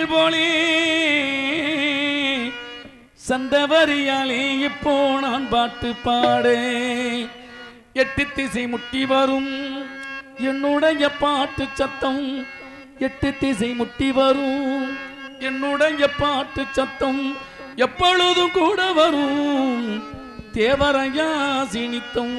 மயில் போலே. சந்தவரியாலே இப்போ நான் பாட்டு பாடே. எட்டு திசை முட்டி வரும். என்னுடைய பாட்டு சத்தம் எட்டு திசை முட்டி வரும். என்னுடைய பாட்டு சத்தம் எப்பொழுதும் கூட வரும். தேவரையா சினித்தம்.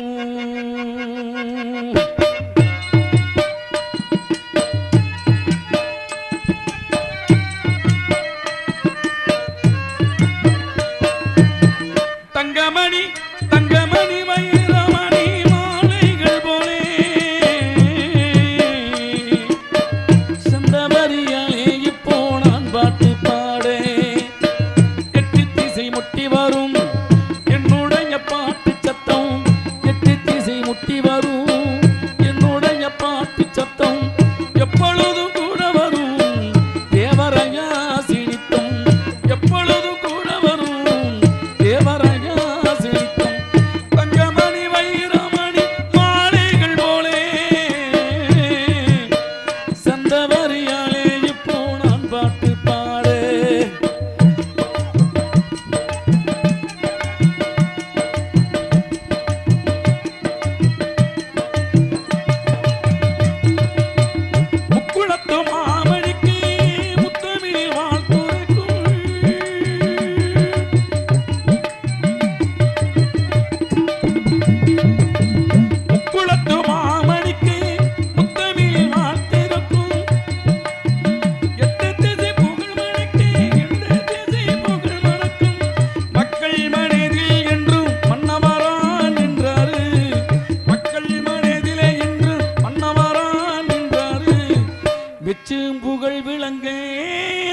விளங்கே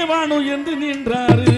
வானு என்று நின்றாரு.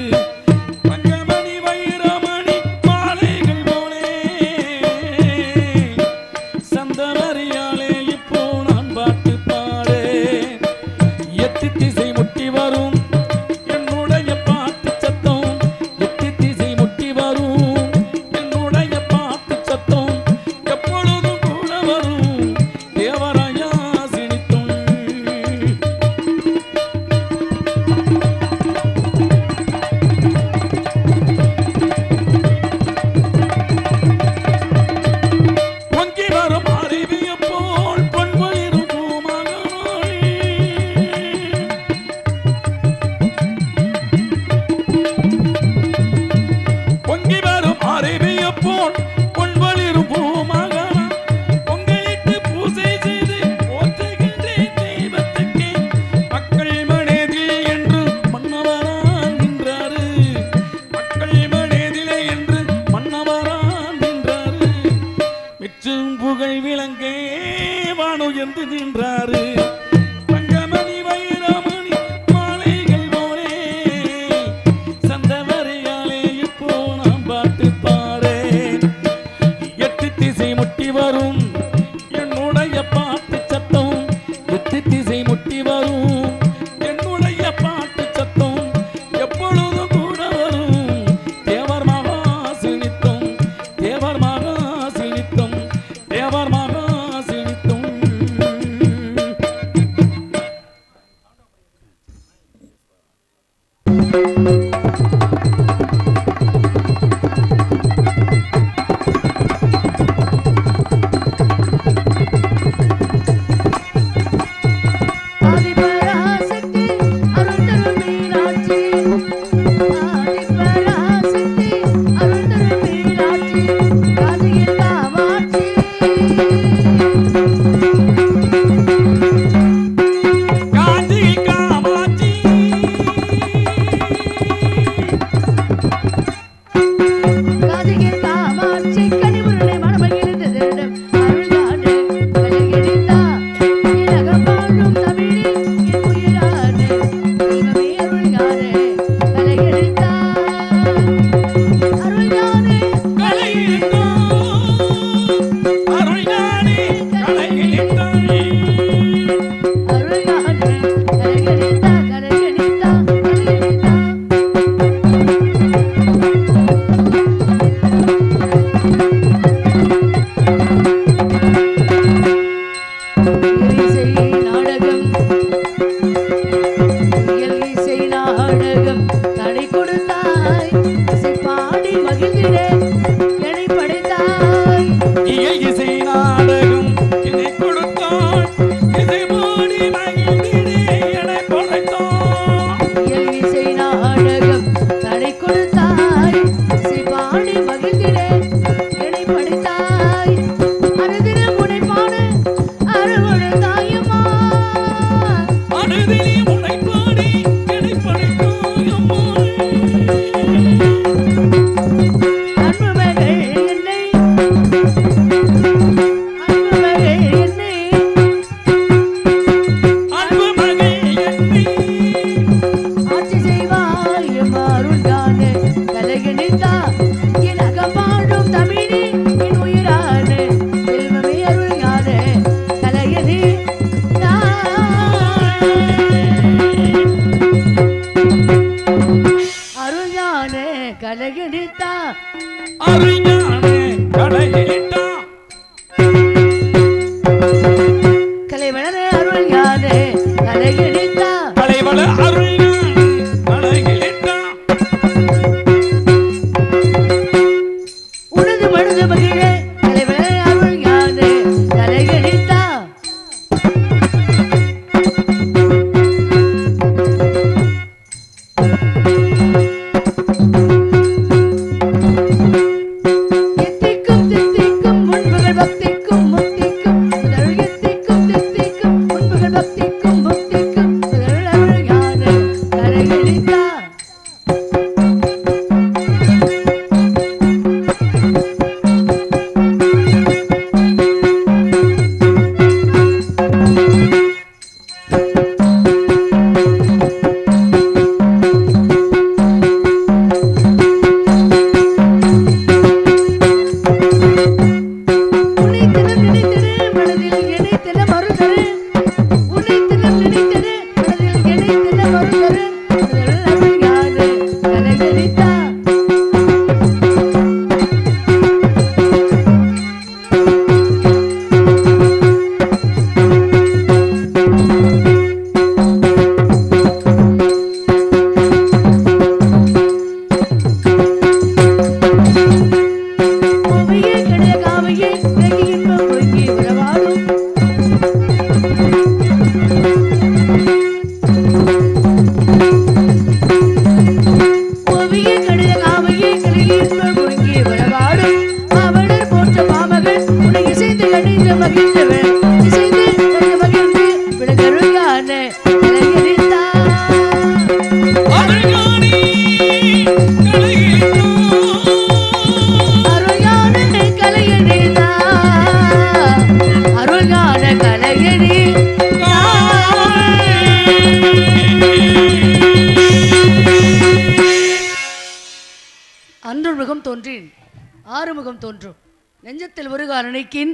நெஞ்சத்தில் ஒரு கால் நினைக்கின்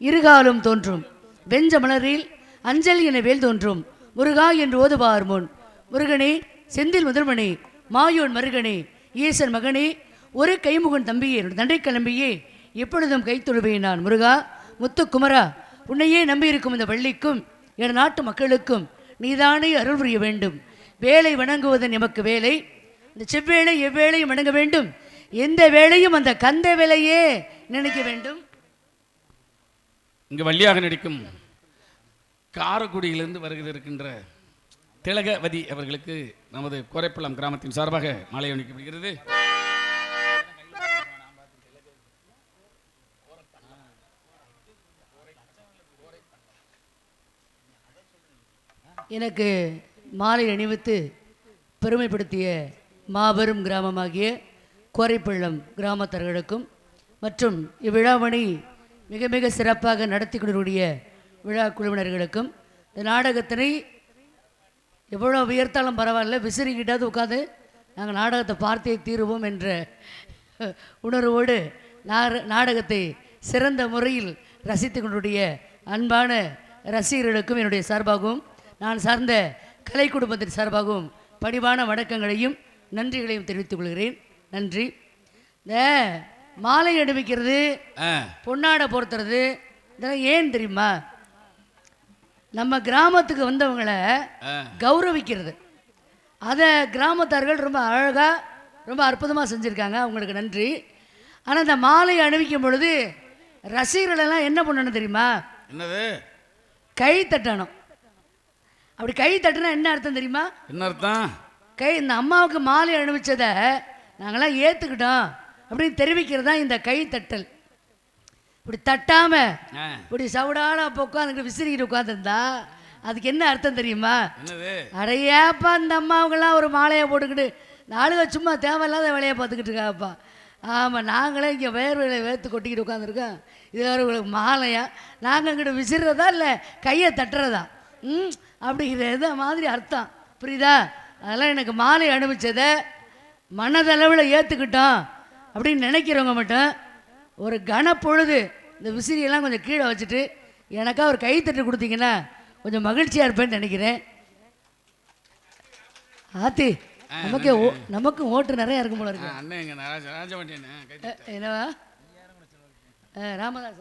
இருகாலும் தோன்றும். வெஞ்ச மலரில் அஞ்சல் என வேல் தோன்றும். முருகா என்று ஓதுவார் முன். முருகனே செந்தில் முதல்வனே மாயோன் மருகனே ஈசன் மகனே ஒரு கைமுகன் தம்பியே தண்டை கிளம்பியே எப்பொழுதும் கைத்தொழுவேன் நான். முருகா முத்துக்குமரா உன்னையே நம்பியிருக்கும் இந்த பள்ளிக்கும் என் நாட்டு மக்களுக்கும் நீதானே அருள் புரிய வேண்டும். வேலை வணங்குவதன் எமக்கு வேலை. இந்த செவ்வேளை எவ்வேளையும் வணங்க வேண்டும். எந்த வேளையும் அந்த கந்த வேலையே நினைக்க வேண்டும். இங்கு வள்ளியாக நடிக்கும் காரக்குடியிலிருந்து வருகிற இருக்கின்ற திலகவதி அவர்களுக்கு நமது கோரைப்பள்ளம் கிராமத்தின் சார்பாக மாலை அணிக்கப்படுகிறது எனக்கு மாலை அணிவித்து பெருமைப்படுத்திய மாபெரும் கிராமமாகிய கோரைப்பள்ளம் கிராமத்தர்களுக்கும் மற்றும் இவ்விழாவணி மிக மிக சிறப்பாக நடத்தி கொண்டிருக்கூடிய விழா குழுவினர்களுக்கும் இந்த நாடகத்தினை எவ்வளோ உயர்த்தாலும் பரவாயில்ல விசிறிக்கிட்டாவது உட்காந்து நாங்கள் நாடகத்தை பார்த்தே தீருவோம் என்ற உணர்வோடு நாடகத்தை சிறந்த முறையில் ரசித்து கொண்டுடைய அன்பான ரசிகர்களுக்கும் என்னுடைய சார்பாகவும் நான் சார்ந்த கலை குடும்பத்தின் சார்பாகவும் பணிவான வணக்கங்களையும் நன்றிகளையும் தெரிவித்துக் கொள்கிறேன். நன்றி. இந்த மாலை அணிவிக்கிறது ஆ, பொன்னாடை பொறுத்துறது இதெல்லாம் ஏன் தெரியுமா? நம்ம கிராமத்துக்கு வந்தவங்களை. கௌரவிக்கிறது. அதை கிராமத்தார்கள் ரொம்ப அழகாக ரொம்ப அற்புதமாக செஞ்சுருக்காங்க. அவங்களுக்கு நன்றி. ஆனால் இந்த மாலையை அணிவிக்கும் பொழுது ரசிகர்கள் எல்லாம் என்ன பண்ணணும் தெரியுமா? என்னது? கை தட்டணும். அப்படி கை தட்டுனா என்ன அர்த்தம் தெரியுமா? என்ன அர்த்தம்? கை இந்த அம்மாவுக்கு மாலை அணிவிச்சதை நாங்களாம் ஏற்றுக்கிட்டோம் அப்படின்னு தெரிவிக்கிறது தான் இந்த கை தட்டல் இப்படி தட்டாம இப்படி சவுடான அப்போ உட்காந்துக்கிட்டு விசிறிக்கிட்டு உட்காந்துருந்தா அதுக்கு என்ன அர்த்தம் தெரியுமா? அடையாப்பா இந்த அம்மாவுக்கெல்லாம் ஒரு மாலையை போட்டுக்கிட்டு நாளுக சும்மா தேவையில்லாத வேலையை பார்த்துக்கிட்டு இருக்காப்பா ஆமாம் நாங்களே இங்கே வேர்வையில வேர்த்து கொட்டிக்கிட்டு உட்காந்துருக்கோம் இது வேறு உங்களுக்கு மாலையா? நாங்கள் இங்கிட்ட விசிறதா இல்லை கையை தட்டுறதா? ம் அப்படிங்கிறது மாதிரி அர்த்தம். புரியுதா? அதெல்லாம் எனக்கு மாலை அனுபவிச்சதை மனதளவில் ஏற்றுக்கிட்டோம் அப்படின்னு நினைக்கிறவங்க மட்டும் ஒரு கனப்பொழுது இந்த விசிறியெல்லாம் கொஞ்சம் கீழே வச்சுட்டு எனக்கா ஒரு கைத்தட்டு கொடுத்தீங்கன்னா கொஞ்சம் மகிழ்ச்சியாக இருப்பேன்னு நினைக்கிறேன். ஆத்தி நமக்கு நமக்கும் ஓட்டு நிறைய இருக்கும் போல இருக்கு. என்னவா? ராமதாஸ்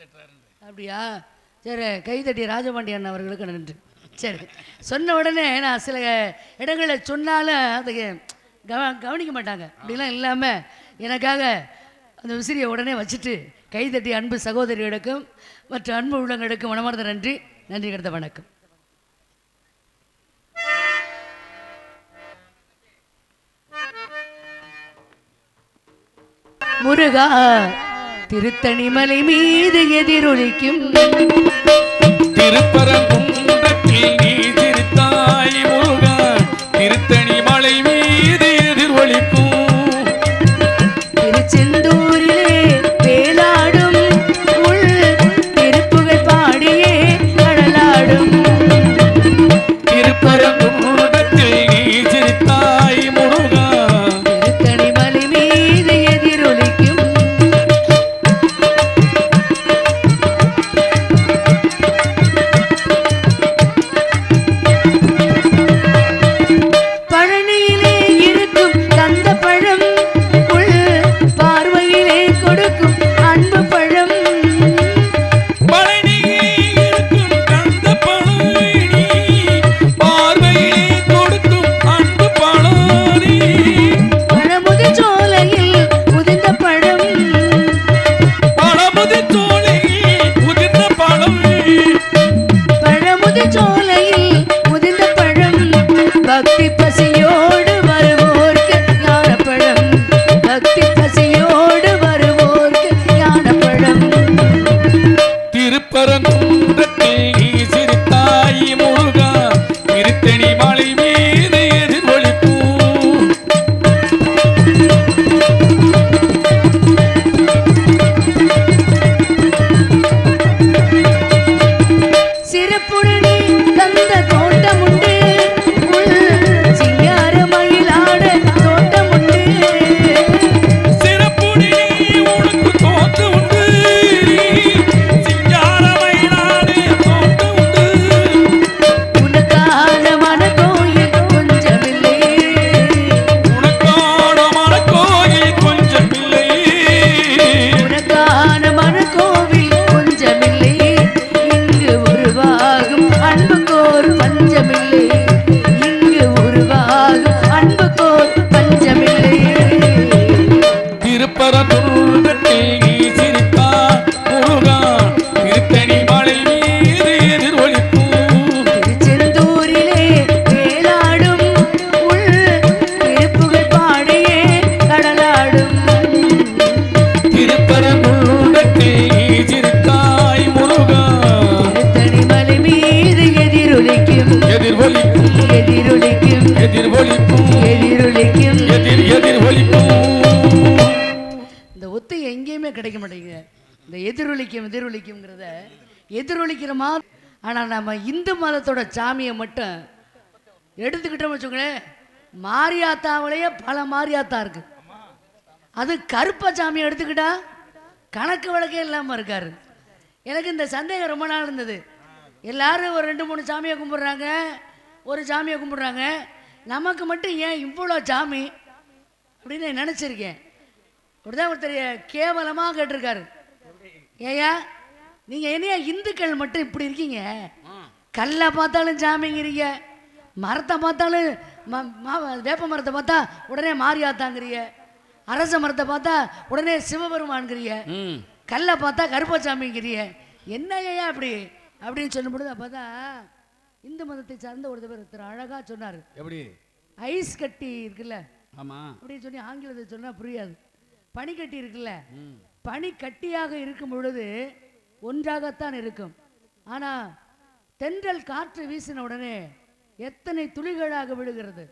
தட்டுறாருன்னு அப்படியா? சரி கைதட்டி ராஜபாண்டியன் அவர்களுக்கு நன்றி. சரி. சொன்ன உடனே நான் சில இடங்களில் சொன்னாலும் அதை கவ கவனிக்க மாட்டாங்க. அப்படிலாம் இல்லாமல் எனக்காக அந்த விசிறியை உடனே வச்சுட்டு கைதட்டி அன்பு சகோதரிகளுக்கும் மற்ற அன்பு உள்ளங்களுக்கும் மனமார்ந்த நன்றி. நன்றி கிடந்த வணக்கம். முருகா திருத்தணிமலை மீது எதிரொலிக்கும் திருப்பரங்கும் me. எதிரொலிக்கிற ஆனால் நம்ம இந்து மதத்தோட சாமியை மட்டும் எடுத்துக்கிட்டோம் வச்சுக்கோங்களேன் மாரியாத்தாவிலேயே பல மாரியாத்தா இருக்கு. அது கருப்ப சாமியை எடுத்துக்கிட்டா கணக்கு வழக்கே இல்லாமல் இருக்காரு. எனக்கு இந்த சந்தேகம் ரொம்ப நாள் இருந்தது. எல்லாரும் ஒரு ரெண்டு மூணு சாமியை கும்பிட்றாங்க ஒரு சாமியை கும்பிட்றாங்க. நமக்கு மட்டும் ஏன் இவ்வளோ சாமி அப்படின்னு நினச்சிருக்கேன். அப்படிதான் ஒருத்தர் கேவலமாக கேட்டிருக்காரு. ஏயா நீங்கள் என்னையா இந்துக்கள் மட்டும் இப்படி இருக்கீங்க? கல்லை பார்த்தாலும் சாமிங்கிறீங்க. மரத்தை பார்த்தாலும் வேப்ப மரத்தை பார்த்தா உடனே மாரியாத்தாங்கிறீங்க. அரச மரத்தை பார்த்தா உடனே சிவபெருமான்கிறிய கல்லை பார்த்தா கருப்பசாமிங்கிறிய என்ன ஐயா அப்படி அப்படின்னு சொல்லும்பொழுது தான் இந்து மதத்தை சார்ந்த ஒரு ஒருத்தர் அழகாக சொன்னார். எப்படி? ஐஸ் கட்டி இருக்குல்ல? ஆமா. அப்படின்னு சொல்லி ஆங்கிலத்தை சொன்னால் புரியாது. பனிக்கட்டி இருக்குல்ல? ம். பனி கட்டியாக இருக்கும் பொழுது ஒன்றாகத்தான் இருக்கும். ஆனால் தென்றல் காற்று வீசின உடனே எத்தனை துளிகளாக விழுகிறது.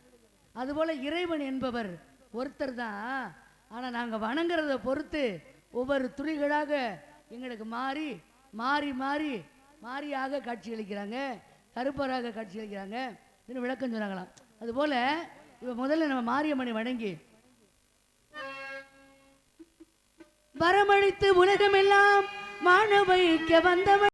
அதுபோல் இறைவன் என்பவர் ஒருத்தர் தான். ஆனால் நாங்கள் வணங்குறத பொறுத்து ஒவ்வொரு துளிகளாக எங்களுக்கு மாறி மாறி மாறி மாறியாக காட்சியளிக்கிறாங்க கருப்பராக காட்சியளிக்கிறாங்க இன்னும் விளக்கம் சொன்னாங்களாம். அதுபோல் இப்போ முதல்ல நம்ம மாரியம்மனை வணங்கி வரமளித்து உலகமெல்லாம் மாணவைக்க வந்தவள்